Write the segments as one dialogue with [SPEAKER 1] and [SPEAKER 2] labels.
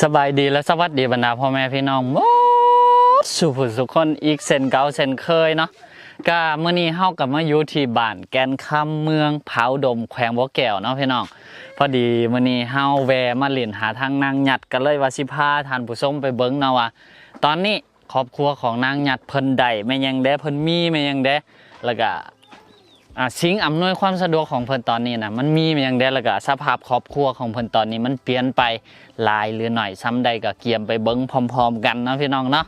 [SPEAKER 1] สบายดีและสวัสดีบรรดาพ่อแม่พี่น้องหมดสุขสุขคนอีกเส้นเก่าเส้นเคยเนาะก็เมื่อนี้เฮากับมาอยู่ที่บ้านแกนคำเมืองเผาดมแขวงบ่อแก้วเนาะพี่น้องพอดีเมื่อนี้เฮาแวมาเล่นหาทางนางหยัดกันเลยว่าสิพาท่านผู้ชมไปเบิ่งเนาะว่าตอนนี้ครอบครัวของนางหยัดเพิ่นได้แม่ยังแด้เพิ่นมีแม่ยังแด้แล้วก็ อ่าสิ่งอำนวยความสะดวกของเพิ่นตอนนี้นะมันมีแม่ยังแด้แล้วก็สภาพครอบครัวของเพิ่นตอนนี้มันเปลี่ยนไปหลายหรือหน่อยซ้ำใดก็เกียมไปเบิ่งพร้อม ๆ กันเนาะพี่น้องเนาะ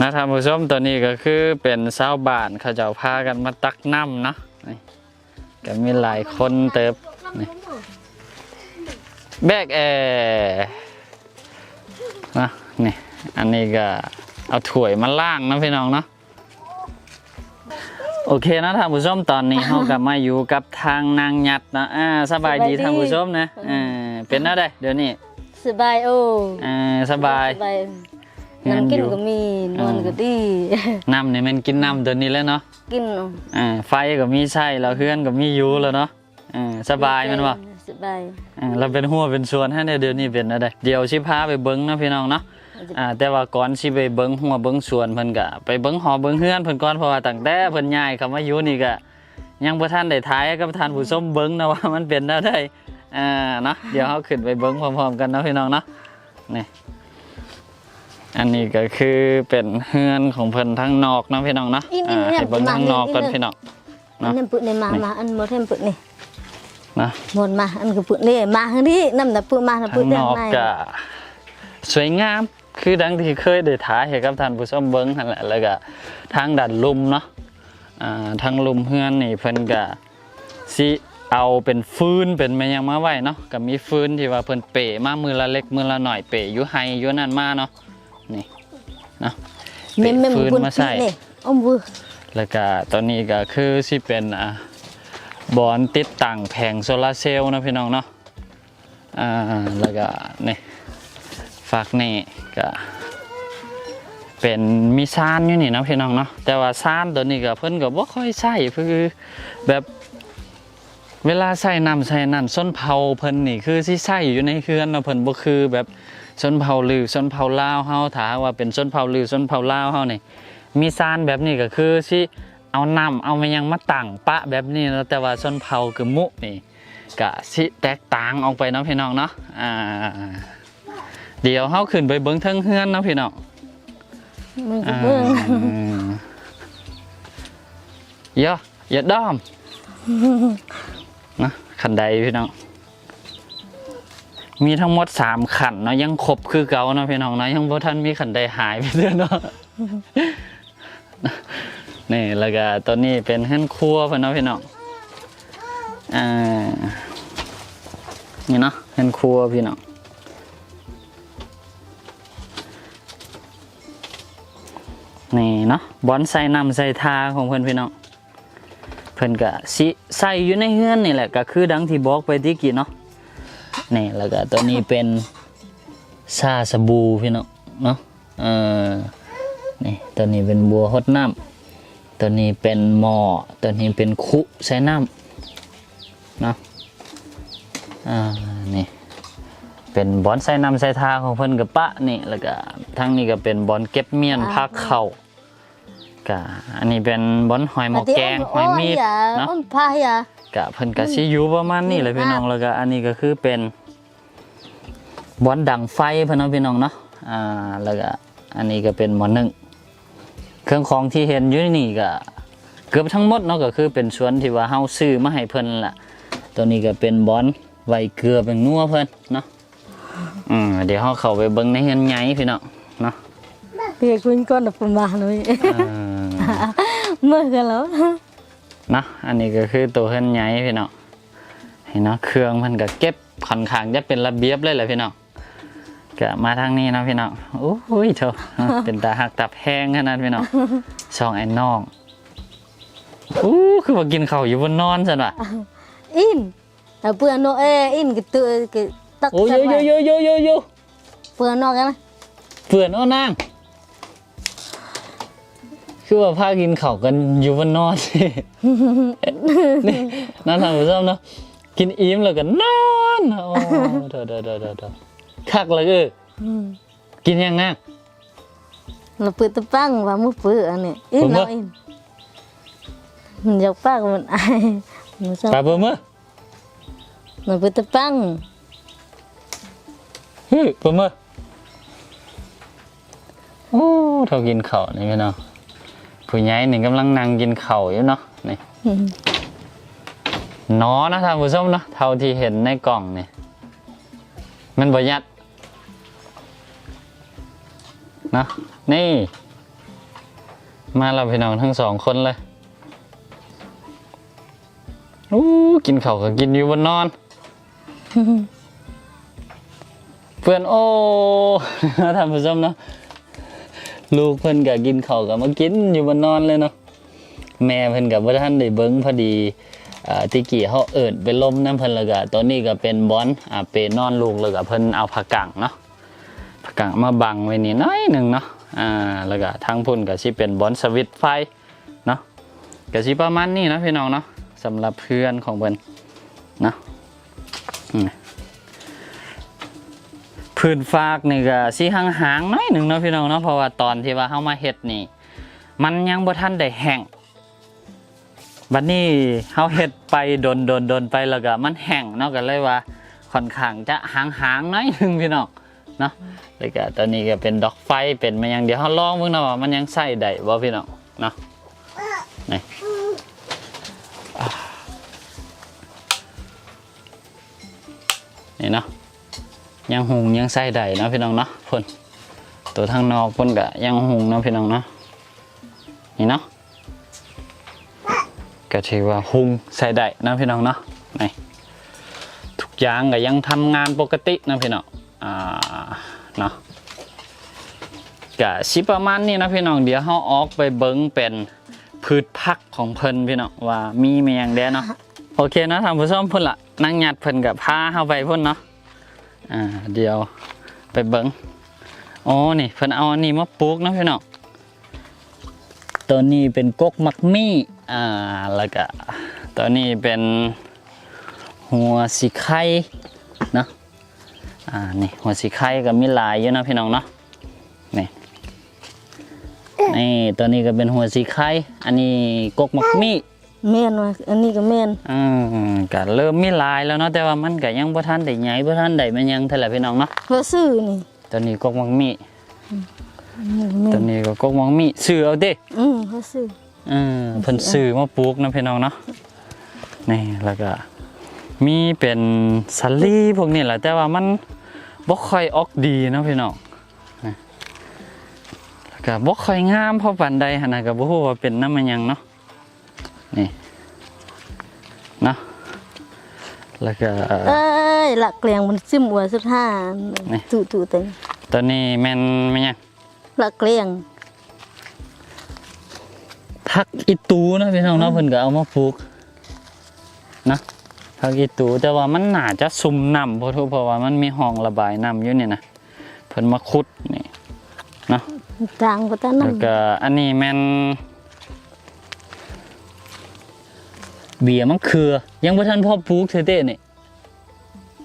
[SPEAKER 1] นะท่านผู้ชมตัวนี้ก็คือเป็นชาวบ้านเขาจ้าพากันมาตักน้ำเนาะก็มีหลายคนเติบแบกแอร์นะนี่อันนี้ก็เอาถ้วยมาล่างนะพี่น้องเนาะ โอเคนะท่านผู้ชมตอนนี้เรากลับมาอยู่กับทางนางหยัดนะอ่าสบายดี
[SPEAKER 2] สบายดี
[SPEAKER 1] ท่านผู้ชมนะอ่าเป็นอะไรเดี๋ยวนี้
[SPEAKER 2] สบายโอ้
[SPEAKER 1] อ่าสบาย
[SPEAKER 2] สบาย
[SPEAKER 1] งาน
[SPEAKER 2] น้ำกิน
[SPEAKER 1] อยู่
[SPEAKER 2] ก็มีนอน
[SPEAKER 1] อ่า
[SPEAKER 2] ก็ดี
[SPEAKER 1] น้ำนี่มันกินน้ำตัวนี้แล้วเนาะ
[SPEAKER 2] กินเอา
[SPEAKER 1] อ่าไฟก็มีใช่แล้วเพื่อนก็มีอยู่แล้วเนาะอ่าสบายแมันวะ
[SPEAKER 2] สบาย
[SPEAKER 1] อ่าเราเป็นหัวเป็นส่วนให้ในเดี๋ยวนี้เป็นอะไรเดี๋ยวชิพาไปเบิ้งนะพี่น้องเนาะ อ่าแต่ว่าก่อนสิไปเบิ้งหัวเบิ้งส่วนเพิ่นก็ไปเบิ้งหอเบิ้งเฮือนเพิ่นก่อนเพราะว่าตั้งแต่เพิ่นย้ายเข้ามาอยู่นี่ก็ยังบ่ทันได้ทายกับท่านผู้ชมเบิ้งนะว่ามันเป็นได้ได้อ่าเนาะเดี๋ยวเฮาขึ้นไปเบิ้งพร้อมๆกันเนาะพี่น้องเนาะนี่อันนี้ก็คือเป็นเฮือนของเพิ่นทั้งนอกเนาะพี่น้องเนาะอ่าให้เบิ้งทั้งนอกก่อนพี่น้อง
[SPEAKER 2] อันนั้นปึกนี่มามาอันหมดให้ปึกนี่
[SPEAKER 1] นะ
[SPEAKER 2] หมดมาอันก็ปึกนี่มาทางนี้น้ำน่ะปึกมาน่ะปึ
[SPEAKER 1] ข้ากง
[SPEAKER 2] ด้าน
[SPEAKER 1] นอก
[SPEAKER 2] ใน
[SPEAKER 1] ก็สวยงาม คือดังที่เคยได้ถ่ายให้กับท่านผู้ชมเบิ้งนั่นแหละแล้วก็ทางดันลุมเนาะอ่าทางลุมเฮือนนี่เพิ่นก็สิเอาเป็นฟืนเป็นแม่ยังมาไว้เนาะก็มีฟืนที่ว่าเพิ่นเปะมามือละเล็กมือละหน่อยเปะอยู่ไฮอยู่นั่นมาเนาะนี่เนาะ
[SPEAKER 2] เปะมเมม
[SPEAKER 1] ฟืนมาใส่
[SPEAKER 2] อมบือ
[SPEAKER 1] แล้วก็ตอนนี้ก็คือสิเป็นอ่าบอนติดตั้งแผงโซลาเซลล์นะพี่น้องเนาะอ่าแล้วก็นี่ ฝากนี่ก็เป็นมีซานอยู่นี่นะพี่น้องเนาะแต่ว่าซานตัวนี้ก็เพิ่นก็บ่ค่อยใช้คือแบบเวลาใส่น้ำใส่นั่นส้นเผาเพิ่นนี่คือสิใส่อยู่ในเฮือนเนาะเพิ่นบ่คือแบบส้นเผาลือส้นเผาลาวเฮาถ้าว่าเป็นส้นเผาลือส้นเผาลาวเฮานี่มีซานแบบนี้ก็คือสิเอาน้ำเอามายังมาตั้งปะแบบนี้แล้วแต่ว่าชนเผาคือมุนี่ก็สิแตกต่างออกไปเนาะพี่น้องเนาะอ่า เดี๋ยวเฮาขึ้นไปเบิ่งเทิงเฮือนเนาะพี่น้อง
[SPEAKER 2] มันก็
[SPEAKER 1] อ่า
[SPEAKER 2] เบิ่ง
[SPEAKER 1] อย่าอย่าด้อมนะขันใดพี่น้องมีทั้งหมดสามขันเนาะยังครบคือเก่าเนาะพี่น้องเนาะยังบ่ทันมีขันใดหายไปเด้อเนาะนี่แล้วก็ตัวนี้เป็นเฮือนครัวเพิ่นเนาะพี่น้องอ่านี่เนาะเฮือนครัวพี่น้อง นี่เนาะบอนใส่น้ำใส่ทาของเพิ่นพี่น้องเพิ่นก็สิใส่อยู่ในเฮือนนี่แหละก็คือดังที่บอกไปที่กี้เนาะนี่แล้วก็ตัวนี้เป็นซาสบู่พี่น้องเนาะเออนี่ตัวนี้เป็นบัวฮดน้ำตัวนี้เป็นหม้อตัวนี้เป็นคุใส่น้ำเนาะอ่านี่เป็นบอนใส่น้ำใส่ทาของเพิ่นกับปะนี่แล้วก็ทั้งนี้ก็เป็นบอนเก็บเมียนพักเข่า ก็อันนี้เป็นบอนหอยหมอแกงหอยมีด
[SPEAKER 2] เนาะ
[SPEAKER 1] เนาะ
[SPEAKER 2] อมพายา
[SPEAKER 1] กะเพิ่นก็สิอยู่ประมาณนี้แหละพี่น้องแล้วก็อันนี้ก็คือเป็นบอนดังไฟเพิ่นเนาะพี่น้องเนาะอ่าแล้วก็อันนี้ก็เป็นหมอนึ่งเครื่องของที่เห็นอยู่นี่ก็เกือบทั้งหมดเนาะก็คือเป็นส่วนที่ว่าเฮาซื้อมาให้เพิ่นล่ะ ตัวนี้ก็เป็นบอนไว้เกลือเป็นนัวเพิ่นเนาะอืมเดี๋ยวเฮาเข้าไปเบิ่งในเฮือนใหญ่พี่น้องเนาะ
[SPEAKER 2] เปียคุณก่อนน่ะประมาณนี้
[SPEAKER 1] อ่า
[SPEAKER 2] เมื่อกันแล้ว
[SPEAKER 1] เนาะอันนี้ก็คือตัวเฮือนใหญ่พี่น้องเห็นเนาะเครื่องมันก็เก็บค่อนข้างจะเป็นระเบียบเลยแหละพี่น้องก็มาทางนี้เนาะพี่น้องโอ้ยเถอะเนาะเป็นตาหักตับแห้งขนาดพี่น้องช่องไอ้น้องอู้คือว่ากินข้าวอยู่บนนอนซั่นว่ะ
[SPEAKER 2] อินแต่เพื่อนนกเอ้อินก็ตัวก็ตัก
[SPEAKER 1] โอ้ย
[SPEAKER 2] จับ
[SPEAKER 1] โย
[SPEAKER 2] ไว้
[SPEAKER 1] โยโยโยโย
[SPEAKER 2] เพื่อนนอกกันนะ
[SPEAKER 1] เพื่อนเอานาง คือว่าพากินข้าวกันอยู่บนนอนสินี่นั่นทางผู้ชมเนาะกินอิ่มแล้วก็นอนโอ้เด้อเด้อเด้อเด้อเด้อคักเลยเออ
[SPEAKER 2] อืม
[SPEAKER 1] กินยังนัก
[SPEAKER 2] เราเปิดตะปังว่ามือเปื้ออันนี้อิน
[SPEAKER 1] ผมว่า
[SPEAKER 2] เอาอินมันอยากปากมันอายมันชอบ
[SPEAKER 1] ปลาเบิ่มเอ้อ
[SPEAKER 2] มันเปิดตะปัง
[SPEAKER 1] ฮึเบิ่มเอ้อโอ้เท่ากินข้าวนี่พี่น้อง ผู้ใหญ่นี่กำลังนั่งกินข้าวอยู่เนาะนี่
[SPEAKER 2] อืม
[SPEAKER 1] น้อนะท่านผู้ชมเนาะเท่าที่เห็นในกล่องนี่มันบ่ยัดเนาะนี่ มาเราพี่น้องทั้งสองคนเลยอู้กินข้าวก็กินอยู่บนนอน เพื่อนโอ้ ท่านผู้ชมเนาะ ลูกเพิ่นก็กินข้าวก็มากินอยู่บนนอนเลยเนาะแม่เพิ่นกับว่าท่านได้เบิ้งพอดีอ่าติกี้เขาเอิดไปล้มน้ำเพิ่นแล้วก็ตอนนี้ก็เป็นบอนอ่าเป็นนอนลูกแล้วก็เพิ่นเอาผักกังเนาะผักกังมาบังไว้นี่น้อยหนึ่งเนาะอ่าแล้วก็ทางพุ่นก็สิเป็นบอนสวิตไฟเนาะก็สิประมาณนี้นะพี่น้องเนาะสำหรับเพื่อนของเพิ่นเนาะ พื้นฟากนี่ก็สีหางๆหน้อยหนึ่งเนาะพี่น้องเนาะเพราะว่าตอนที่ว่าเฮามาเฮ็ดนี่ มันยังบ่ทันได้แห้งบัดนี้เฮาเฮ็ดไปโดนโดนโดนไปแล้วก็มันแห้งเนาะก็เลยว่าค่อนข้างจะหางๆหน้อยหนึ่งพี่น้องเนาะแล้วก็ตอนนี้ก็เป็นดอกไฟเป็นมาอย่างเดี๋ยวเฮาลองเบิ่งเนาะว่ามันยังใช้ได้บ่พี่น้องเนาะนี่นี่เนาะ ยังหุงยังใส่ได้นะพี่น้องเนาะพ่นตัวทางนอกพ่นกะยังหุงนะพี่น้องเนาะนี่เนาะก็ถือว่าหุงใส่ได้นะพี่น้องเนาะนี่ทุกอย่างก็ยังทำงานปกตินะพี่น้องอ่าเนาะก็สิประมาณนี้นะพี่น้องเดี๋ยวเฮาออกไปเบิ่งเป็นพืชผักของเพิ่นพี่น้องว่ามีแมงแด้เนาะโอเคนะท่านผู้ชมเพิ่นละนั่งหยัดเพิ่นกับพาเฮาไปพ่นเนาะ อ่าเดี๋ยวไปเบิ้งอ๋อนี่เพิ่นเอาอันนี้มาปลูกนะพี่น้องตัวนี้เป็นกกมักมี่อ่าแล้วก็ตัวนี้เป็นหัวสีไข่เนาะอ่านี่หัวสีไข่ก็มีหลายอยู่นะพี่น้องเนาะนี่นี่ตัวนี้ก็เป็นหัวสีไข่อันนี้กกมักมี่
[SPEAKER 2] แม่นว่าอันนี้ก็แม่น
[SPEAKER 1] อืมก็เริ่มมีหลายแล้วเนาะแต่ว่ามันก็ยังบ่ทันได้ใหญ่บ่ทันได้มันยังเท่าไหร่พี่น้องเนาะ
[SPEAKER 2] ว่าซื้อนี่
[SPEAKER 1] ตัวนี้กกมังมี
[SPEAKER 2] อันนี้ก็แม่
[SPEAKER 1] ตัวนนี้ก็กกมังมีซื้อเอาเด้
[SPEAKER 2] อืมว่าซื้อ
[SPEAKER 1] เออเพิ่นซื้อมาปลูกนะพี่น้องเนาะนี่แล้วก็มีเป็นสลีพวกนี้แหละแต่ว่ามันบ่ค่อยออกดีเนาะพี่น้องนะแล้วก็บ่ค่อยงามเพราะปานใดหั่นน่ะก็บ่ฮู้ว่าเป็นน้ำมันหยังเนาะ นี่เนาะแล้วก็
[SPEAKER 2] เอ้ยหลักเกลียงมันซิมหัวสุดห้า
[SPEAKER 1] นี่
[SPEAKER 2] ตู่ตู่เต็ง
[SPEAKER 1] ตัวนี้แม่นแม่นหยัง
[SPEAKER 2] หลักเกลียง
[SPEAKER 1] ผักอีตูนะพี่น้องเนาะเพิ่นก็เอามาปลูกนะผักอีตูแต่ว่ามันน่าจะซุ่มน้ำเพราะทุกเพราะว่ามันมีห้องระบายน้ำอยู่นี่นะเพิ่นมาขุดนี่เนาะ
[SPEAKER 2] จางก็ตานั่
[SPEAKER 1] แล้
[SPEAKER 2] น
[SPEAKER 1] วก็อันนี้แม่น เบียมะเขือ ยังบ่ทันพอปลูกเถอะเด้นี่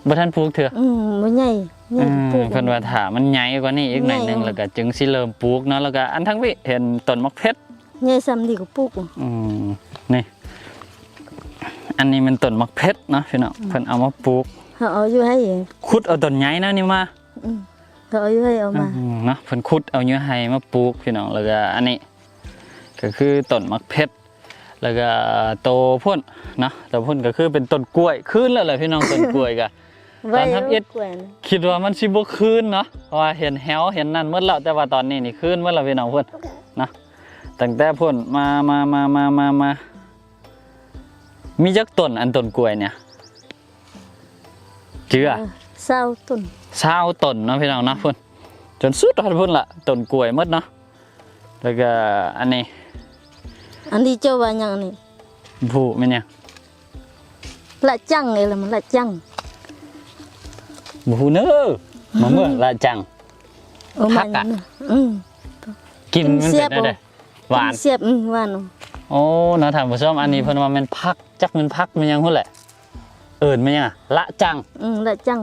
[SPEAKER 1] บ่ทันปลูกเถอะ
[SPEAKER 2] อืมบ่ใหญ่ใหญ่
[SPEAKER 1] อืม
[SPEAKER 2] ปลูก
[SPEAKER 1] เพิ่นว่าถ้ามันใหญ่กว่านี้อีกหน่อยหนึง
[SPEAKER 2] ใหญ่
[SPEAKER 1] แล้วก็จึงสิเริ่มปลูกเนาะแล้วก็อันทั้งวิเห็นต้นมะเพชร
[SPEAKER 2] ใหญ่ซ้ำดีกว่าปลูก
[SPEAKER 1] อืมนี่ อันนี้มันต้นมักเพชรเนาะพี่น้องเพิ่นเอามาปลูก
[SPEAKER 2] เขาเอาอยู่ให้
[SPEAKER 1] ขุดเอาต้นใหญ่นะนี่มา
[SPEAKER 2] อืมเขาเอาอยู่ให้เอามา
[SPEAKER 1] อืมเนาะเพิ่นขุดเอาเนื้อไห้มาปลูกพี่น้องแล้วก็อันนี้ก็คือต้นมักเพชร แล้วก็โตพ่นเนาะโตพ่นก็คือเป็นต้นกล้วยขึ้นแล้วแหละพี่น้องต้นกล้วยก็
[SPEAKER 2] ไว้
[SPEAKER 1] ตอนทำอิฐ
[SPEAKER 2] กล้วยนะ
[SPEAKER 1] คิดว่ามันสิบ่คืนเนาะเพราะว่าเห็นแฮวเห็นนั่นหมดแล้วแต่ว่าตอนนี้นี่คืนหมดแล้วพี่น้องเพิ่นเนาะตั้งแต่เพิ่นมามามามามามามีจักต้นอันต้นกล้วยเนี่ยเจือ
[SPEAKER 2] เออเศร้าต้น
[SPEAKER 1] เศร้าต้นเนาะพี่น้องเนาะเพิ่นจนสุดฮอดเพิ่นละต้นกล้วยหมดเนาะแล้วก็อันนี้
[SPEAKER 2] อันนี้เจ้าว่าหยังนี่
[SPEAKER 1] ผู้แม่นหยัง
[SPEAKER 2] ละจังนี่ล่ะมันละจัง
[SPEAKER 1] บ่ฮู้เน้อมะเมื่อละจัง
[SPEAKER 2] เอา
[SPEAKER 1] ผั
[SPEAKER 2] มาก
[SPEAKER 1] อะ
[SPEAKER 2] อย่างนั้นอืม
[SPEAKER 1] กินมัน
[SPEAKER 2] เสี
[SPEAKER 1] เป็
[SPEAKER 2] ย
[SPEAKER 1] น
[SPEAKER 2] บ
[SPEAKER 1] ได้
[SPEAKER 2] บ่
[SPEAKER 1] หวาน
[SPEAKER 2] เสียบอืมหวานเอา
[SPEAKER 1] โอ้เนาะท่านผู้ชมอันนี้เพิ่นว่าแม่นผักจักแม่นผักแม่นหยังฮู้แหละเอิญไหมอะละจัง
[SPEAKER 2] อืมละจัง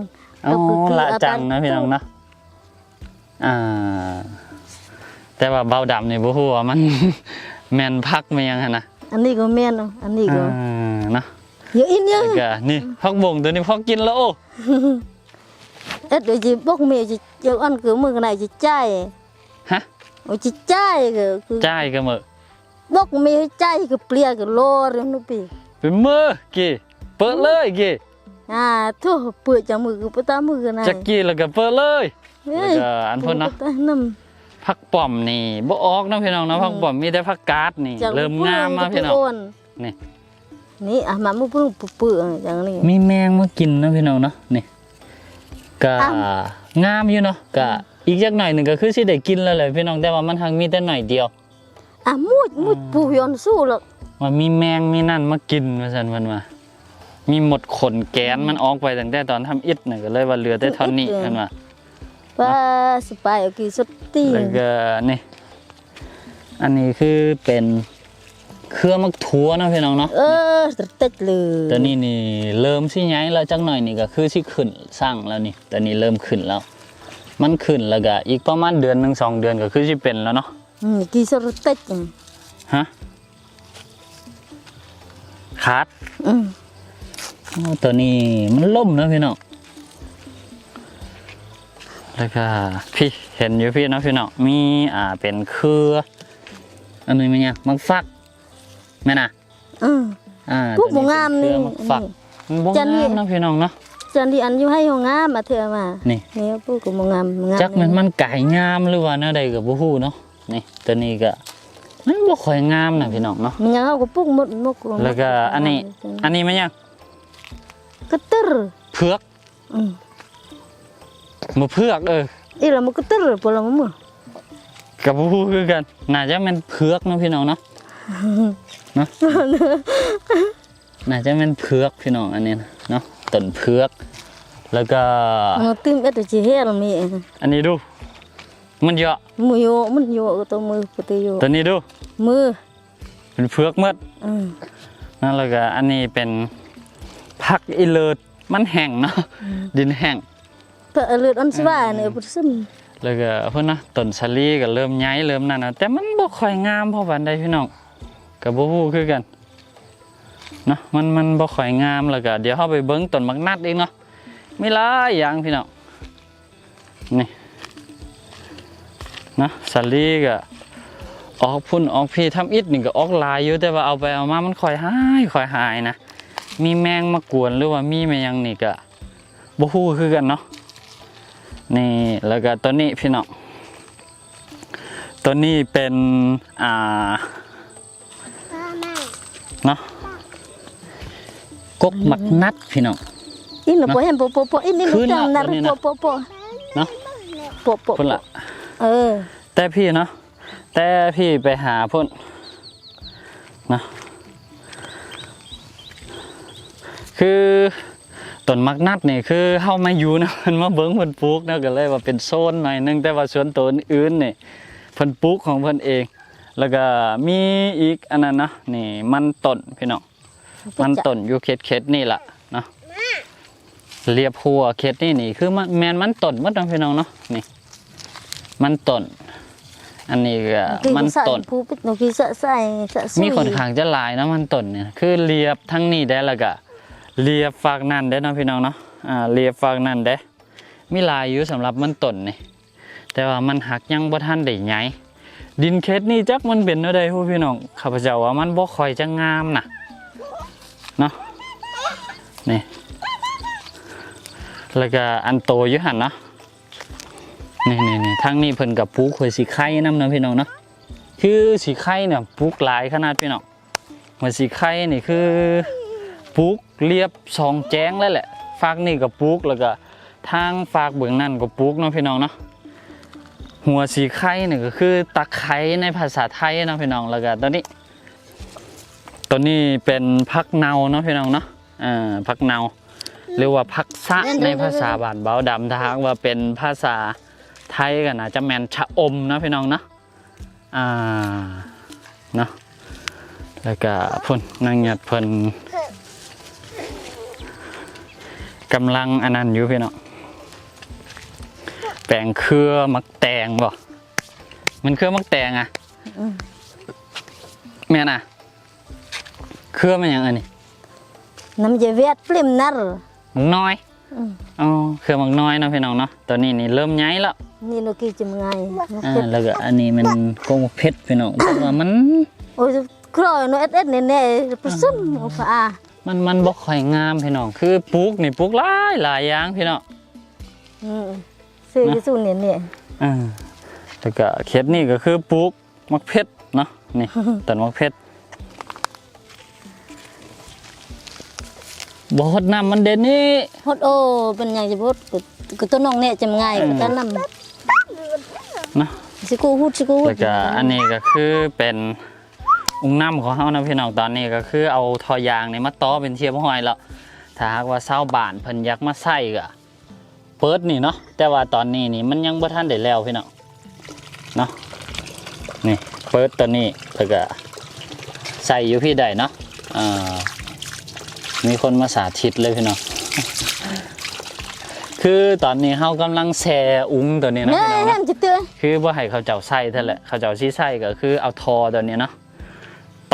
[SPEAKER 1] อ๋อ
[SPEAKER 2] ก็คือคือ
[SPEAKER 1] ละจัง
[SPEAKER 2] อาการ
[SPEAKER 1] นะพี่น้องเนาะอ่าแต่ว่าเบาดำนี่บ่ฮู้ว่ามัน แม่นพักไหมยังหั่นนะ
[SPEAKER 2] อันนี้ก็แม่นเอาอันนี้ก็
[SPEAKER 1] อ่าเนาะ
[SPEAKER 2] เยอะอีกเยอะ
[SPEAKER 1] แล้วก็นี่พักบงตัวนี้พอกินแล้วโอ้
[SPEAKER 2] เอ็ดเดี๋ยวจะบอกเมียจะจะอันคือมือกันไหนจะจ่าย
[SPEAKER 1] ฮะ
[SPEAKER 2] โอ้จะจ่ายก็คือ
[SPEAKER 1] จ่ายก็มื้อ
[SPEAKER 2] บอกเมียให้จ่ายก็เปลี่ยก็โลเรื่องนู้นปี
[SPEAKER 1] เป็นมื้อกี่เปิดเลยกี่
[SPEAKER 2] อ่าทั่วเปิดจากมือก็ปตามมือกันไหน
[SPEAKER 1] จักกี้แล้วก็เปิดเลย
[SPEAKER 2] เฮ้
[SPEAKER 1] แล้ว
[SPEAKER 2] ย
[SPEAKER 1] ก็อันเพิ่นเนาะ
[SPEAKER 2] ปตน้
[SPEAKER 1] พักป้อมนี่บ่ออกเนาะพี่น้องเนาะ
[SPEAKER 2] อืม
[SPEAKER 1] พักป้อมมีแต่พักกาดนี่ำ
[SPEAKER 2] จาก
[SPEAKER 1] เริ่มงามมาพี่น้องนี่
[SPEAKER 2] นี่อะมามุกเพิ่งเปื่อยๆอย่างนี้
[SPEAKER 1] มีแมงมากินเนาะพี่น้องเนาะนี่ก็
[SPEAKER 2] อ้าว
[SPEAKER 1] งามอยู่เนาะก็อีกจักหน่อยหนึงก็คือสิได้กินแล้วแหละพี่น้องแต่ว่ามันทางมีแต่หน่อยเดียว
[SPEAKER 2] อะมุดมุดปูยอนสู้หรอก
[SPEAKER 1] ว่ามีแมงมีนั่นมากินว่าซั่นมันว่ามีหมดขนแกนมันออกไปตั้งแต่ตอนทำอิฐน่ะก็เลยว่าเหลือแต่เท่านี้เพิ่นว่า
[SPEAKER 2] ป้าสบายเอากี่สดตี
[SPEAKER 1] แล้วก็นี่ อันนี้คือเป็นเครือมักถั่วเนาะพี่น้องเนาะ
[SPEAKER 2] เออเต็ดเลย
[SPEAKER 1] ตัวนี้นี่เริ่มสิย้ายแล้วจักหน่อยนี่ก็คือสิขึ้นสร้างแล้วนี่ตัวนี้เริ่มขึ้นแล้ว มันขึ้นแล้วก็อีกประมาณเดือนหนึ่งสองเดือนก็คือสิเป็นแล้วเนาะ
[SPEAKER 2] อืมกี่สดเต็ดอืม
[SPEAKER 1] ฮะขาด
[SPEAKER 2] อืม
[SPEAKER 1] โอ้ตัวนี้มันล่มเนาะพี่น้อง แล้วก็พี่เห็นอยู่พี่เนาะพี่น้องมีอ่าเป็นเครืออันนี้มันยังมักฟักแม่น่ะ
[SPEAKER 2] อืม
[SPEAKER 1] อ่า
[SPEAKER 2] พวก
[SPEAKER 1] ตัว
[SPEAKER 2] บ่งามนี่
[SPEAKER 1] เป็เครือมักฟักมันบ่
[SPEAKER 2] จันนี่
[SPEAKER 1] งามเนาะพี่น้องเนาะ
[SPEAKER 2] จันที่อันอยู่ให้ห้องงามมาเถอะมา
[SPEAKER 1] นี่
[SPEAKER 2] นี่พวกก็บ่งามงาม
[SPEAKER 1] จักมันมันไก่งามหรือว่าแนวใดก็บ่ฮู้เนาะนี่ตัวนี้ก็มันบ่ค่อยงามนะพี่น้องเนาะ
[SPEAKER 2] มันยังเอาก็ปลูกหมดหมด
[SPEAKER 1] แล้วก็อันนี้ อันนี้มันยัง
[SPEAKER 2] กระตึร
[SPEAKER 1] เผือก
[SPEAKER 2] อื ม
[SPEAKER 1] บ่เผือกเออ
[SPEAKER 2] อีละมันกระตึรปละมัน
[SPEAKER 1] ก็บ่ฮู้คือกันน่าจะแม่นเผือกเนาะพี่น้องเนาะเนาะน่าจะแม่นเผือกพี่น้องอันนี้นะเนาะต้นเผือกแล้วก็
[SPEAKER 2] มันตึมเอ็ดสิเฮ็ดมี
[SPEAKER 1] อันนี้ดู มันเยอะ
[SPEAKER 2] มือโยมันโยตัวมือปฏิโย
[SPEAKER 1] ตัวนี้ดู
[SPEAKER 2] มือ
[SPEAKER 1] เป็นเผือกหมด
[SPEAKER 2] อืม
[SPEAKER 1] นั่นแล้วก็อันนี้เป็นผักอีเลิศมันแห้งเนาะดินแห้ง
[SPEAKER 2] เพื่อเลือดอันสว่าเนี่ยปุซึม
[SPEAKER 1] แล้วก็เพิ่นนะต้นสาลีก็เริ่มย้ายเริ่มนั่นนะแต่มันบ่ค่อยงามเพราะวันใดพี่น้องก็บ่ฮู้คือกันเนาะมันมันบ่ค่อยงามแล้วก็เดี๋ยวเฮาไปเบิ่งต้นมักนัดอีกเนาะมีหลายอย่างพี่น้องนี่เนาะสาลีก็ออกพุ่นออกพี่ทำอิฐนี่ก็ออกหลายอยู่แต่ว่าเอาไปเอามามันค่อยหายค่อยหายนะมีแมงมากวนหรือว่ามีแมงหยังนี่ก็บ่ฮู้คือกันเนาะ นี่แล้วก็ตัวนี้พี่น้องตัวนี้เป็นอ่าเนาะกกหมักนัดพี่น้อง
[SPEAKER 2] อีน่ะบ่เห็นปปปอีนี่
[SPEAKER 1] คืน
[SPEAKER 2] จัง
[SPEAKER 1] ละ
[SPEAKER 2] นา
[SPEAKER 1] ตัวนี้
[SPEAKER 2] ริ
[SPEAKER 1] นะ
[SPEAKER 2] ปปป
[SPEAKER 1] เนาะ
[SPEAKER 2] ปป
[SPEAKER 1] พุ่นละ
[SPEAKER 2] เออ
[SPEAKER 1] แต่พี่เนาะแต่พี่ไปหาพุ่นนะคือ ต้นมักนัดนี่คือเฮามาอยู่นะมันมาเบิ่งเพิ่นปลูกนะก็เลยว่าเป็นโซนหน่อยนึงแต่ว่าสวนตัวอื่นนี่เพิ่นปลูกของเพิ่นเอง แล้วก็มีอีกอันนั้นนะนี่มันต้นพี่น้องมันต้นอยู่เขตๆนี่แหละเนาะเรียบหัวเขตนี่นี่คือมันแมนมันต้นหมดนะพี่น้องเนาะนี่ มันต้นอันนี้ก็มันต้น
[SPEAKER 2] ผู้ปิดนกีสะใส่สะ
[SPEAKER 1] มีคนข้างจะลายนะมันต้นเนี่ยคือเรียบทั้งนี้ได้แล้วก็ เรียบฝากนั่นได้เนาะพี่น้องเนาะอ่าเรียบฝากนั่นได้มีลายอยู่สำหรับมันต้นนี่แต่ว่ามันหักยังบ่ทันได้ใหญ่ดินเขตนี่จักมันเป็นเท่าใดผู้พี่น้องข้าพเจ้าว่ามันบ่ค่อยจะงามนะเนาะนี่แล้วก็อันโตอยู่หันเนาะนี่นี่นี่ทางนี้เพิ่นกับปลูกข่อยสิไข่น้ำนะพี่น้องเนาะคือสีไข่เนี่ยปลูกหลายขนาดพี่น้องเหมือนสีไข่นี่คือปลูก เรียบสองแจ้งแล้วแหละฝากนี่ก็ปลูกแล้วก็ทางฝากเบื้องนั่นก็ปลูกเนาะพี่น้องเนาะหัวสีไข่นี่ก็คือตะไคร้ในภาษาไทยเนาะพี่น้องแล้วก็ตัวนี้ตัวนี้เป็นพักเนาเนาะพี่น้องเนาะอ่าพักเนาหรือว่าพักซะในภาษาบ้านเบาดำถ้าหากว่าเป็นภาษาไทยก็น่าจะแมนชะอมเนาะพี่น้องเนาะอ่าเนาะแล้วก็เพ่นนางหยัดเพิ่น กำลังอันนั้นอยู่พี่น้องแปลงเครือมักแตงบ่ มันเครือมักแตงอะแม่น่ะ เครือมันหยังอันนี้
[SPEAKER 2] น้ำจะเวียดปลิ้มนัร
[SPEAKER 1] มักน้อย
[SPEAKER 2] อืม
[SPEAKER 1] อ๋อเครือมักน้อยเนาะพี่น้องเนาะ ตอนนี้นี่เริ่มย้ายแล้ว
[SPEAKER 2] นี่เรากี่จะไง
[SPEAKER 1] อ่าแล้วก็อันนี้มันกงเพชรพี่น้องเพราะว่ามัน
[SPEAKER 2] โอ้ยครอย no เอ็ดเอ็ดเนี่ยเนี่ยประซึมโอ้ฟ้า
[SPEAKER 1] มันมันบ่ค่อยงามพี่น้อง คือปลูกนี่ปลูกหลายหลายอย่างพี่น้อง
[SPEAKER 2] อืมซื้อที่สุดเนี่ยเนี่ย
[SPEAKER 1] อ่าแล้วก็เข็ดนี่ก็คือปลูกมักเพชรเนาะนี่ต้นมักเพชรบ่ฮดน้ำมันเด่นนี่
[SPEAKER 2] ฮดโอเป็นอย่างจะพูดก็ตัวน้องเนี่ยจะไงก็ตั้งน
[SPEAKER 1] เนาะำ
[SPEAKER 2] สิกูฮูดสิกูฮู
[SPEAKER 1] แล้
[SPEAKER 2] ด
[SPEAKER 1] วก็อันนี้ก็คือเป็น อุ้งน้ำของเฮานะพี่น้องตอนนี้ก็คือเอาทอยางนี่มาต่อเป็นเทียบห้อยแล้วถ้าหากว่าเศร้าบานเพิ่นยากมาใส่ก็เปิดนี่เนาะแต่ว่าตอนนี้นี่มันยังบ่ทันได้แล้วพี่น้องเนาะนี่เปิดตัวนี้แล้วก็ใส่อยู่พี่ใดเนาะอ่ามีคนมาสาธิตเลยพี่น้องคือตอนนี้เฮากำลังแช่อุ้งตัวนี้นะพี่น้อง
[SPEAKER 2] เนี่
[SPEAKER 1] เนาะ
[SPEAKER 2] ยจะเตือน
[SPEAKER 1] คือว่าให้เขาเจ้าไส้เท่าแหละเขาเจ้าซีไส้ก็คือเอาทอตัวนี้เนาะ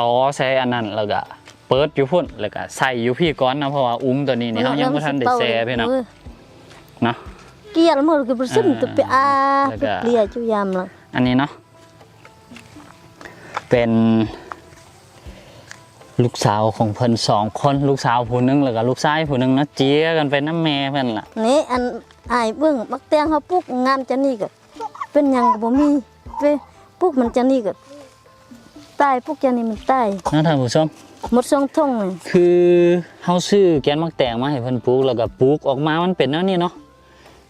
[SPEAKER 1] ต่อใส่อันนั้นแล้วก็เปิดอยู่พุ่นแล้วก็ใส่อยู่พี่ก้อนนะเพราะว่าอุ้งตัวนี้นี่เขายังไม่ทันได้แซ่พี่เนาะเนาะ
[SPEAKER 2] เกียร์มันก็ประซึมตัวไปอา
[SPEAKER 1] แล้วก็
[SPEAKER 2] เลียจุยามละ
[SPEAKER 1] อันนี้เนาะเป็นลูกสาวของเพิ่นสองคนลูกสาวผู้หนึงแล้วก็ลูกชายผู้หนึงเนาะเจียกันไปน้ำแม่เพิ่นล่ะ
[SPEAKER 2] นี่อันอายเบื้องมักแตงเขาปลูกงามจะนี่ก็เป็นหยังก็บ่มีไปปลูกมันจะนี่ก็ ตายปลูกจะนี่มันตาย
[SPEAKER 1] เนาะท่านผู้ชม
[SPEAKER 2] หมดสองท่องเลย
[SPEAKER 1] คือเฮาซื้อแกนมักแตงมาให้เพิ่นปลูกแล้วก็ปลูกออกมามันเป็นแนวนี้เนาะ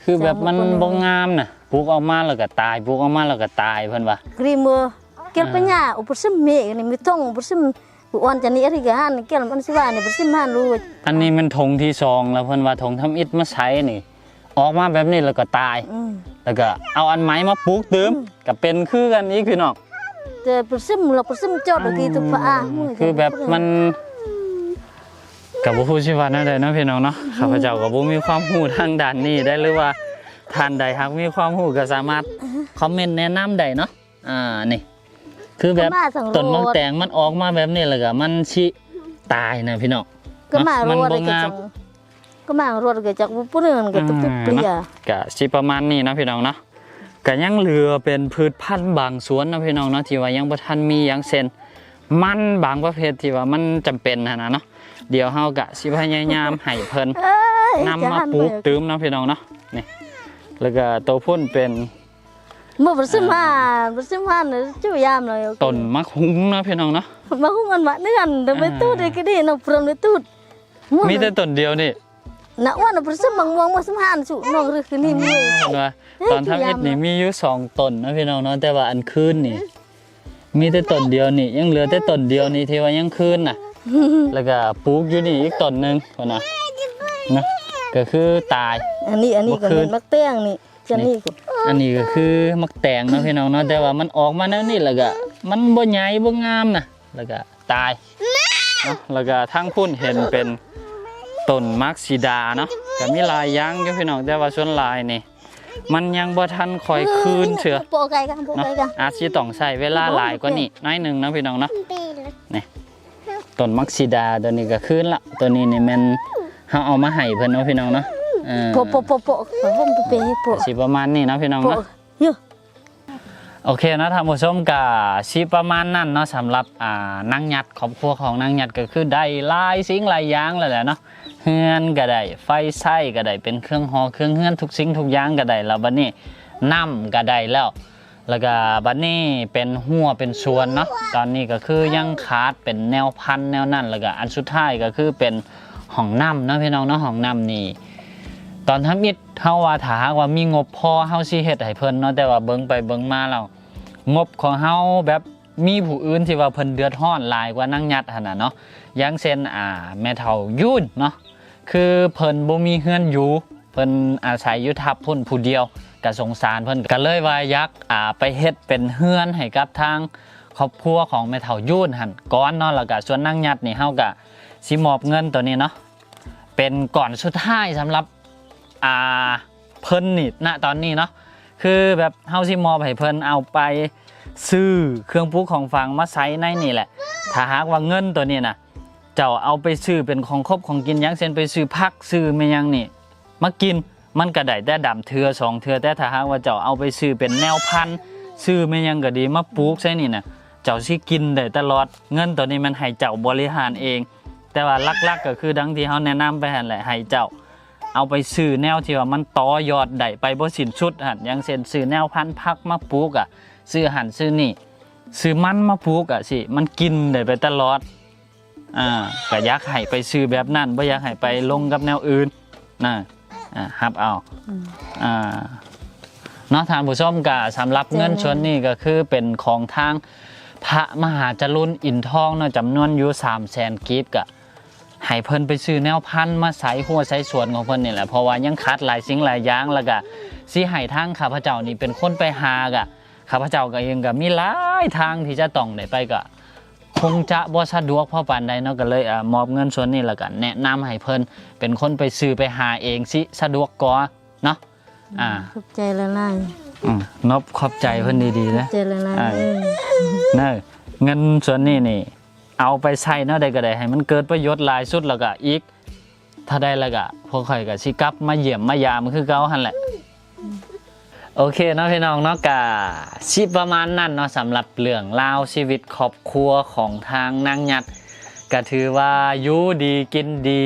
[SPEAKER 1] คือแบบมันบ่งามน่ะปลูกออกมาแล้วก็ตายปลูกออกมาแล้วก็ตายเพิ่นว่า
[SPEAKER 2] กรีมือเกลปัญญาอุปสมเมกนี่มีท่องอุปสมอุอันจะนี่อะไรกันหันเกลมันสิว่านี่อุปสมหันรู้
[SPEAKER 1] อันนี้มันธงที่สองแล้วเพิ่นว่าธงทำอิฐมาใช้นี่ออกมาแบบนี้แล้วก็ตาย
[SPEAKER 2] อืม
[SPEAKER 1] แล้วก็เอาอันไม้มาปลูกเติมก็เป็นคือกันอีกพี่น้อง
[SPEAKER 2] แต่อุปสมเราอุปสมจอดกี่ตัวฟ้า
[SPEAKER 1] คือแบบมันกับบุพูดชิวานั่นเลยเนาะพี่น้องเนาะข้าพเจ้ากับบุมีความรู้ทางด้านนี้ได้หรือว่าท่านใดหากมีความรู้ก็สามารถคอมเมนต์แนะนำได้เนาะอ่านี่คือแบบต้นมังแตงมันออกมาแบบนี้แล้วก็มันชิตายนะพี่น้อง
[SPEAKER 2] ก็มา
[SPEAKER 1] มัน
[SPEAKER 2] รัว
[SPEAKER 1] บ่
[SPEAKER 2] เลยก็
[SPEAKER 1] งาม
[SPEAKER 2] จังก็มารัวเลยก็จากปุ้นก็ตุ๊บเปลี่ย
[SPEAKER 1] ก็สิประมาณนี้เนาะพี่น้องเนาะ ก็ยังเหลือเป็นพืชพันธุ์บางสวนเนาะพี่น้องเนาะที่ว่ายังบ่ทันมีหยังเช่นมันบางประเภทที่ว่ามันจำเป็นนะนะเนาะเดี๋ยวเฮาก็สิพยายามให้เพิ่น
[SPEAKER 2] เอ้ย
[SPEAKER 1] นำมาปลูกตืมเนาะพี่น้องเนาะนี่แล้วก็ตัวพุ่นเป็น
[SPEAKER 2] เมื่ออุปสมหันอุปสมหันจุยามเลย
[SPEAKER 1] ต้นมักหุงเนาะพี่น้องเนาะ
[SPEAKER 2] มาคุ้มกันมาเนื่อนเดี๋ยวไปตู้เด็กก็ดีน้องพรมในตู้
[SPEAKER 1] มีแต่ต้นเดียวนี่
[SPEAKER 2] นะว่าอุปสมบางวงมาสมหันสุน้องหรือคือนี่มี
[SPEAKER 1] เห็นว่าตอนทำอิฐนี่มีอยู่สองต้นเนาะพี่น้องเนาะแต่ว่าอันคืนนี่ มีแต่ต้นเดียวนี่ ยังเหลือแต่ต้นเดียวนี่ที่ว่ายังคืนน่ะ แล้วก็ปลูกอยู่นี่อีกต้นหนึงพุ่นน่ะนะก็คือตาย
[SPEAKER 2] อันนี้อันนี้ก็เป็นมักแป้งนี่จะนี่ก็
[SPEAKER 1] อันนี้ก็คือมักแตงเนาะพี่น้องเนาะแต่ว่ามันออกมาแนวนี้แล้วก็มันบ่ใหญ่บ่งามนะแล้วก็ตายเนาะแล้วก็ทั้งพุ่นเห็นเป็น ต้นมักซีดาเนาะก็มีหลายอย่างอยู่พี่น้องแต่ว่าส่วนหลายนี่ มันยังบ่ทันค่อยคืนเชื่อ
[SPEAKER 2] โปะไก่กันโปะ
[SPEAKER 1] เนาะ
[SPEAKER 2] ไก่กัน
[SPEAKER 1] อาจสิต้องใช้เวลาหลายกว่านี้น้อยหนึงเนาะพี่น้องเนาะนี่ต้นมักซีดาตัวนี้ก็คืนละตัวนี้นี่แม่นเฮาเอามาให้เพิ่นเนาะพี่น้องเนาะเออ
[SPEAKER 2] โปะโปะโปะโปะผมไปโปะ
[SPEAKER 1] สิประมาณนี้เนาะพี่น้อง
[SPEAKER 2] โปะ
[SPEAKER 1] เนาะ
[SPEAKER 2] เยอะ
[SPEAKER 1] โอเคนะท่านผู้ชมกะชีประมาณนั้นเนาะสำหรับอ่านางหยัดครอบครัวของนางหยัดก็คือได้หลายสิ่งหลายอย่างเลยแหละเนาะ เฮือนก็ได้ไฟไส้ก็ได้เป็นเครื่องหอเครื่องเฮือนทุกสิ่งทุกอย่างก็ได้แล้วบัดนี้น้ำก็ได้แล้ว แล้วก็บัดนี้เป็นหัวเป็นสวนเนาะตอนนี้ก็คือยังขาดเป็นแนวพันแนวนั้นแล้วก็อันสุดท้ายก็คือเป็นห้องน้ำเนาะพี่น้องเนาะห้องน้ำนี่ตอนทำอิฐเฮาว่าถ้าว่ามีงบพอเฮาสิเฮ็ดให้เพิ่นเนาะแต่ว่าเบิ่งไปเบิ่งมาแล้วงบของเฮาแบบมีผู้อื่นที่ว่าเพิ่นเดือดร้อนหลายกว่านางยัดหั่นน่ะเนาะ อย่างเช่นอ่าแม่เฒ่ายุ่นเนาะคือเพิ่นบ่มีเฮือนอยู่เพิ่นอาศัยอยู่ทับพุ่นผู้เดียวก็สงสารเพิ่นก็เลยว่าอยากอ่าไปเฮ็ดเป็นเฮือนให้กับทางครอบครัวของแม่เฒ่ายุ่นหั่นก่อนเนาะแล้วก็ส่วนนางยัดนี่เฮาก็สิมอบเงินตัวนี้เนาะเป็นก่อนสุดท้ายสำหรับอ่าเพิ่นนี่ณตอนนี้เนาะคือแบบเฮาสิมอบให้เพิ่นเอาไปซื้อเครื่องปรุงของฝางมาใช้ในนี่แหละถ้าหากว่าเงินตัวนี้นะ จ้าเอาไปซื้อเป็นของครบของกินยังเช่นไปซื้อผักซื้อไม่ยังนี่มากินมันก็ได้แต่ดำเทือสองเทือแต่ถ้าหากว่าเจ้าเอาไปซื้อเป็นแนวพันซื้อไม่ยังก็ดีมาปลูกใช่นี่นะเจ้าสิกินได้ตลอดเงินตัวนี้มันให้เจ้าบริหารเอง แต่ว่าลักๆก็คือดังที่เขาแนะนำไปหันแหละให้เจ้า เอาไปซื้อแนวที่ว่ามันต่อยอดได้ไปบ่สินสุดหันย่างเช่นซื้อแนวพันธุ์ผักมาปลูกอะซื้อหันซื้อนี่ซื้อมันมาปลูกอะสิมันกินได้ไปตลอด อ่าก็อยากให้ไปซื้อแบบนั้นบ่อยากให้ไปลงกับแนวอื่นนะอ่าฮับเอา
[SPEAKER 2] อืม
[SPEAKER 1] อ่าเนาะทานผู้ชมก็สำหรับเงิน
[SPEAKER 2] จ้ะ
[SPEAKER 1] ส่วนนี้ก็คือเป็นของทางพระมหาจรุนอินทองเนาะจำนวนอยู่3แสนกีบก็ให้เพิ่นไปซื้อแนวพันธุ์มาใส่หัวใส่สวนของเพิ่นนี่แหละเพราะว่ายังขาดหลายสิ่งหลายอย่างแล้วก็สิให้ทางข้าพเจ้านี่เป็นคนไปหากะข้าพเจ้าก็เองก็มีหลายทางที่จะต้องได้ไปก็ คงจะบ่สะดวกพอปานใดเนาะก็เลยอ่ามอบเงินส่วนนี้แล้วก็แนะนำให้เพิ่นเป็นคนไปซื้อไปหาเองสิสะดวกกว่าเนาะอ่า
[SPEAKER 2] ขอบใจละลาย
[SPEAKER 1] อืมนบขอบใจเพิ่นดีๆนะ
[SPEAKER 2] ใจละลาย
[SPEAKER 1] อ่า
[SPEAKER 2] เออ
[SPEAKER 1] เนอะเงินส่วนนี้นี่เอาไปใช้เนาะได้ก็ได้ให้มันเกิดประโยชน์หลายสุดแล้วก็อีก ถ้าได้แล้วก็พวกข่อยก็สิกลับมาเยี่ยมมายามคือเก่าหั่นแหละ โอเคเนาะพี่น้องเนาะกะชิประมาณนั้นเนาะสำหรับเรื่องราวชีวิตครอบครัวของทางนางหยัดก็ถือว่าอยู่ดีกินดี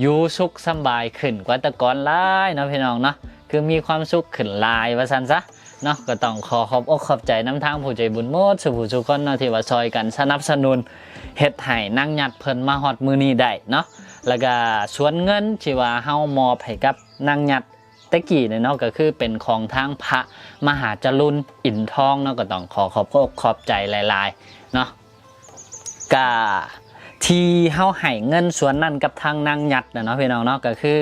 [SPEAKER 1] อยู่สุขสบายขึ้นกว่าแต่ก่อนหลายเนาะพี่น้องเนาะคือมีความสุขขึ้นหลายว่าซั่นซะเนาะก็ต้องขอขอบอกขอบใจน้ำทางผู้ใจบุญโมดสุผู้สุคนเนาะที่ว่าซอยกันสนับสนุนเฮ็ดให้นางหยัดเพิ่นมาฮอดมือนี้ได้เนาะแล้วก็ส่วนเงินที่ว่าเฮามอบให้กับนางหยัด ตะกี้เนี่ยเนาะก็คือเป็นของทางพระมหาจรุนอินทองเนาะก็ต้องขอขอบอกขอบใจหลายๆเนาะกาที่เฮาให้เงินส่วนนั้นกับทางนางหยัดนะเนาะพี่น้องเนาะก็คือ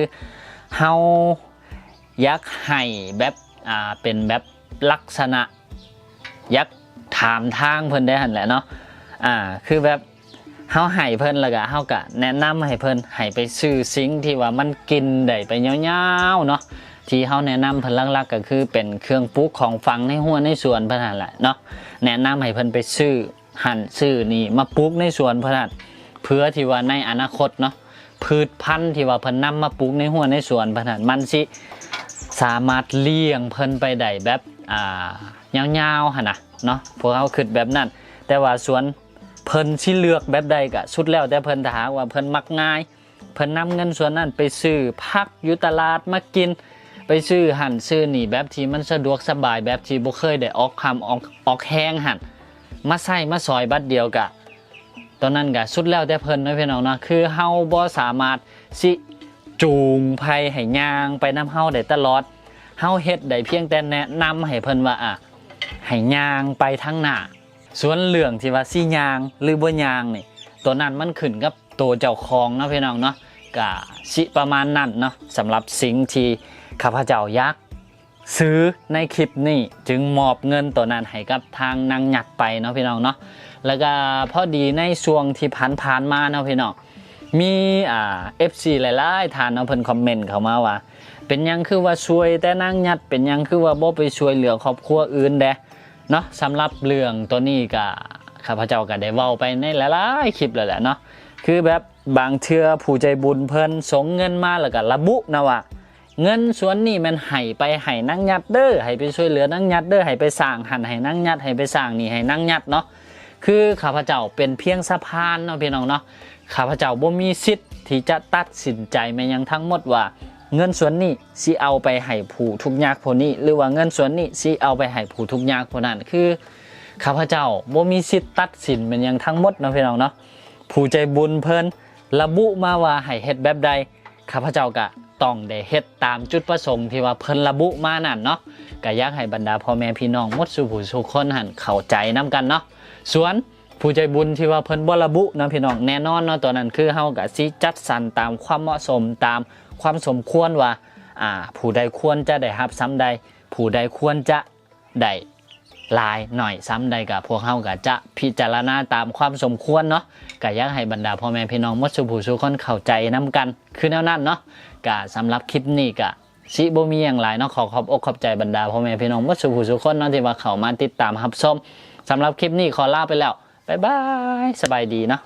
[SPEAKER 1] เฮาอยากให้แบบอ่าเป็นแบบลักษณะอยากถามทางเพิ่นได้หันแหละเนาะอ่าคือแบบเฮาให้เพิ่นแล้วก็เฮาก็แนะนำให้เพิ่นให้ไปซื้อสิ่งที่ว่ามันกินได้ไปยาวๆเนาะ ที่เขาแนะนำเพิ่นลักๆก็คือเป็นเครื่องปลูกของฟังในหัวในสวนเพิ่นนั่นแหละเนาะแนะนำให้เพิ่นไปซื้อหั่นซื้อนี่มาปลูกในสวนเพิ่นนั่นเพื่อที่ว่าในอนาคตเนาะพืชพันธุ์ที่ว่าเพิ่นนำมาปลูกในหัวในสวนเพิ่นนั่นมันสิสามารถเลี้ยงเพิ่นไปได้แบบอ่ายาวๆหั่นน่ะเนาะพวกเขาคิดแบบนั้น แต่ว่าสวนเพิ่นสิเลือกแบบใดก็สุดแล้วแต่เพิ่นถ้าหากว่าเพิ่นมักง่าย เพิ่นนำเงินส่วนนั้นไปซื้อผักอยู่ตลาดมากิน ไปซื้อหั่นซื้อหนีแบบที่มันสะดวกสบายแบบที่บ่เคยได้ออกคำออกออกแห้งหั่นมาใส่มาซอยบัดเดียวกะตอนนั้นกะสุดแล้วแต่เพิ่นเนาะพี่น้องเนาะคือเฮาบ่สามารถสิจูงไผให้ย่างไปนํเฮาได้ตลอดเฮาเฮ็ดได้เพียงแต่แนะนำให้เพิ่นว่าอะให้ย่างไปทางหน้าส่วนเรื่องที่ว่าสิย่างหรือบ่ย่างนี่ตัวนั้นมันขึ้นกับตัวเจ้าของเนาะพี่น้องเนาะก็สิประมาณนั้นเนาะสำหรับสิ่งที่ ข้าพเจ้ายักษ์ซื้อในคลิปนี้จึงมอบเงินตัวนั้นให้กับทางนางหยัดไปเนาะพี่น้องเนาะแล้วก็พอดีในช่วงที่ผ่านผ่านมาเนาะพี่น้องมีอ่า FC หลายๆทานเนาะเพิ่นคอมเมนต์เข้ามาว่า เป็นยังคือว่าช่วยแต่นางหยัดเป็นยังคือว่าบ่ไปช่วยเหลือครอบครัวอื่นแดเนาะสำหรับเรื่องตัวนี้ก็ข้าพเจ้าก็ได้เว้าไปในหลายๆคลิปแล้วแหละเนาะคือแบบบางเทื่อผู้ใจบุญเพิ่นส่งเงินมาแล้วก็ระบุนะว่า เงินส่วนนี้มันให้ไปให้นั่งยัดเด้อให้ไปช่วยเหลือนั่งยัดเด้อให้ไปสร้างหันให้นั่งยัดให้ไปสร้างนี่ให้นั่งยัดเนาะคือข้าพเจ้าเป็นเพียงสะพานเนาะพี่น้องเนาะข้าพเจ้าบ่มีสิทธิ์ที่จะตัดสินใจแม้ยังทั้งหมดว่า เงินส่วนนี้สิเอาไปให้ผู้ทุกยากผู้นี้ หรือว่าเงินส่วนนี้สิเอาไปให้ผู้ทุกยากผู้นั้นคือข้าพเจ้าบ่มีสิทธิ์ตัดสินแม้ยังทั้งหมดเนาะพี่น้องเนาะผู้ใจบุญเพิ่นระบุมาว่าให้เฮ็ดแบบใดข้าพเจ้าก็ ต้องได้เฮ็ดตามจุดประสงค์ที่ว่าเพิ่นระบุมานั่นเนาะก็อยากให้บรรดาพ่อแม่พี่น้องมดสู่ผู้สู่คนหันเข้าใจนํกันเนาะส่วนผู้ใจบุญที่ว่าเพิ่นบ่ระบุนะพี่น้องแน่นอนเนาะตัวนั้นคือเฮาก็สิจัดสรรตามความเหมาะสมตามความสมควรว่าอ่าผู้ใดควรจะได้รับซ้ำใด ผู้ใดควรจะได้ลายหน่อยซ้ำใดกับพวกเฮาก็จะพิจารณาตามความสมควรเนาะก็อยากให้บรรดาพ่อแม่พี่น้องมดสุผู้สุคนเข้าใจนํกัน คือแนวนั้นเนาะ ก็สำหรับคลิปนี้ก็สิบ่มีอย่างไรเนาะขอขอบอกขอบใจบรรดาพ่อแม่พี่น้องหมดสุผู้สุคนเนาะที่ว่าเข้ามาติดตามรับชมสำหรับคลิปนี้ขอลาไปแล้วบ๊ายบายสบายดีเนาะ